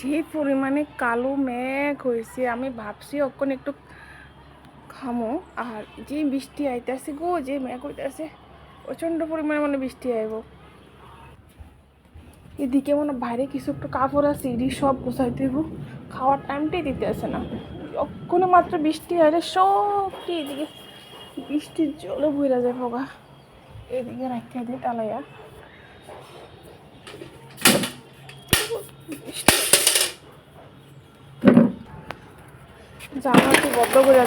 যে পরিমাণে কালো মেঘ হয়েছে, আমি ভাবছি অক্ষণ একটু খামো আর যে বৃষ্টি আইতেছে গো, যে মেঘ হইতেছে, প্রচণ্ড পরিমাণে মানে বৃষ্টি আইব। এদিকে মনে বাইরে কিছু একটু কাপড় আছে এটি সব গোছাইতে হইব খাওয়ার টাইমটাই দিতে আসে না। যখন মাত্র বৃষ্টি আইলে সবটি এদিকে, বৃষ্টির জলে বইরা যায় ভোগা। এদিকে রাখিয়া দিই টালাইয়া। জামা তো বদ্ধ করে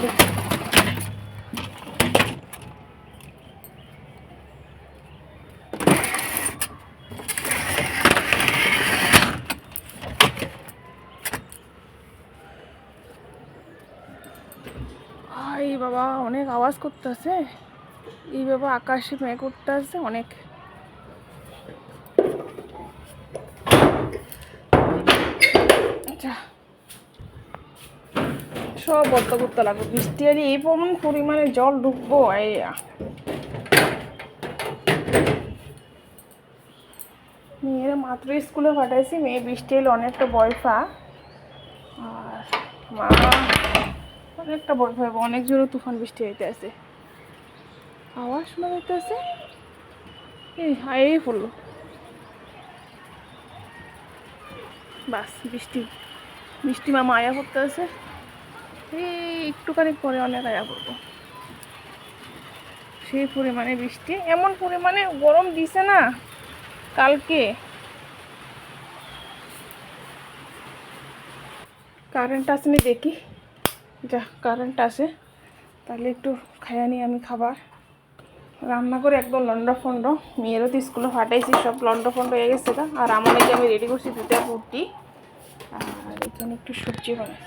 এই বাবা, অনেক আওয়াজ করতেছে। এই বাবা, আকাশে মেঘ করতে আছে অনেক। আচ্ছা। সব বদ্ধ করতে লাগবে। বৃষ্টি আর এই পরিমাণ পরিমাণে জল ঢুকবো এই মেয়ের মাত্র স্কুলে পাঠাইছি, মেয়ে বৃষ্টি এলে অনেকটা বয়ফা আর মা, অনেকটা বড় ভয় অনেক জোরে তুফান বৃষ্টি হইতে আছে আওয়াজ শোনা যাইতে আছে এই হাই পড়ল বাস, বৃষ্টি। বৃষ্টি মামা আয়া করতে আছে। এই একটুখানি পরে অনেক আয়া করব। সেই পরিমাণে বৃষ্টি এমন পরিমাণে গরম দিছে না কালকে। কারেন্ট আসেনি দেখি। যা, কারেন্ট আসে তাহলে একটু খাইয়া আমি খাবার। রান্না করে একদম লন্ড ফন্ড মেয়েরও তো স্কুলে ফাটাইছি, সব লন্ড ফন্ড হয়ে গেছে। আর আমাদেরকে আমি রেডি করছি দুটা রুটি। আর এখানে একটু সবজি বানাই।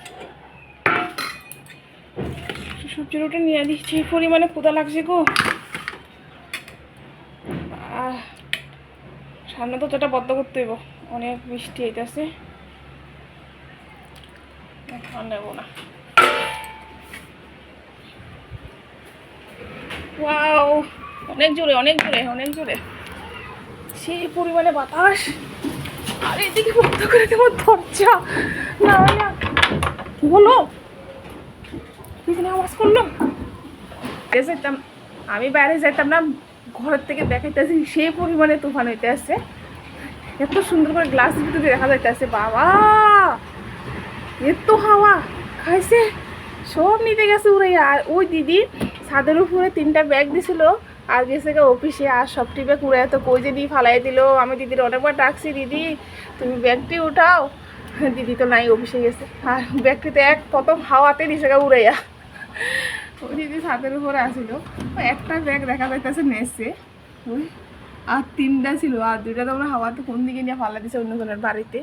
সবজি রুটি নিয়ে দিচ্ছি পরিমাণে ক্ষুদা লাগছে গো। সামনে তো যেটা বদ্ধ করতে হইব, অনেক বৃষ্টি হইতেছে আর নেব না। ওয়াও, অনেক জোরে অনেক জোরে অনেক জোরে। সেই পরিমাণে বাতাস। আর বন্ধ করে দেবো, দরজা। না না। কি বলো পিছনে আওয়াজ করল? যেতাম। আমি বাইরে যেতাম না, ঘরের থেকে দেখাইতেছি, সেই পরিমাণে তুফান হইতে আছে। এত সুন্দর করে গ্লাস ভিতরে দেখা যাইতেছে, বাবা! এত হাওয়া, খাইছে। সব নিতে গেছে উড়ে আর ওই দিদি ছাদের উপরে তিনটা ব্যাগ দিছিল। আর গেছে গা অফিসে আর সব ব্যাগ উড়ে তো কই যে দিয়ে ফালাই দিল? আমি দিদির অনেকবার ডাকছি, দিদি, তুমি ব্যাগটি উঠাও। দিদি তো নাই অফিসে গেছে। আর ব্যাগটিতে এক প্রথম হাওয়াতে দিছে গা উড়াইয়া। ওই দিদি ছাদের উপরে আসিল। একটা ব্যাগ দেখা যাইতেছে নেছে ওই আর তিনটা ছিল, আর দুইটা তো আমরা হাওয়াতে কোন দিকে নিয়ে ফালা দিছে অন্যজনের বাড়িতে।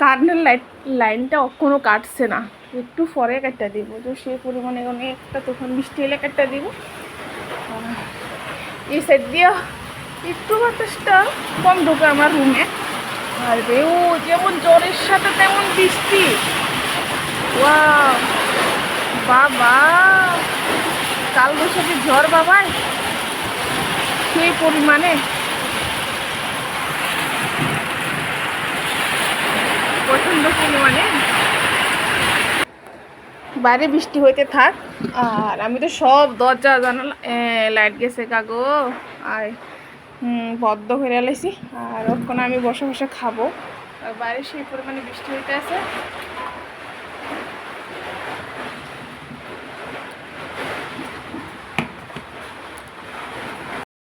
কারেন্টের লাইট, লাইনটা কোনো কাটছে না। একটু পরে কাটটা দিব। তো সেই পরিমাণে অনেকটা তখন বৃষ্টি এলে কাটটা দিব। এই সাইড দিয়ে একটু বাতাসটা কম ঢোকে আমার রুমে আর, ও যেমন জ্বরের সাথে তেমন বৃষ্টি ওয়াও, বাবা কাল বৈশাখী ঝড় বাবাই। সেই পরিমাণে। প্রচণ্ড পরিমাণে। বাইরে বৃষ্টি হইতে থাক। আর আমি তো সব দরজা, জানালা লাইট গেছে কাগো আর বদ্ধ হয়ে লাইছি। আর ওখানে আমি বসে বসে খাব। আর বাইরে সেই পরিমাণে বৃষ্টি হইতে আছে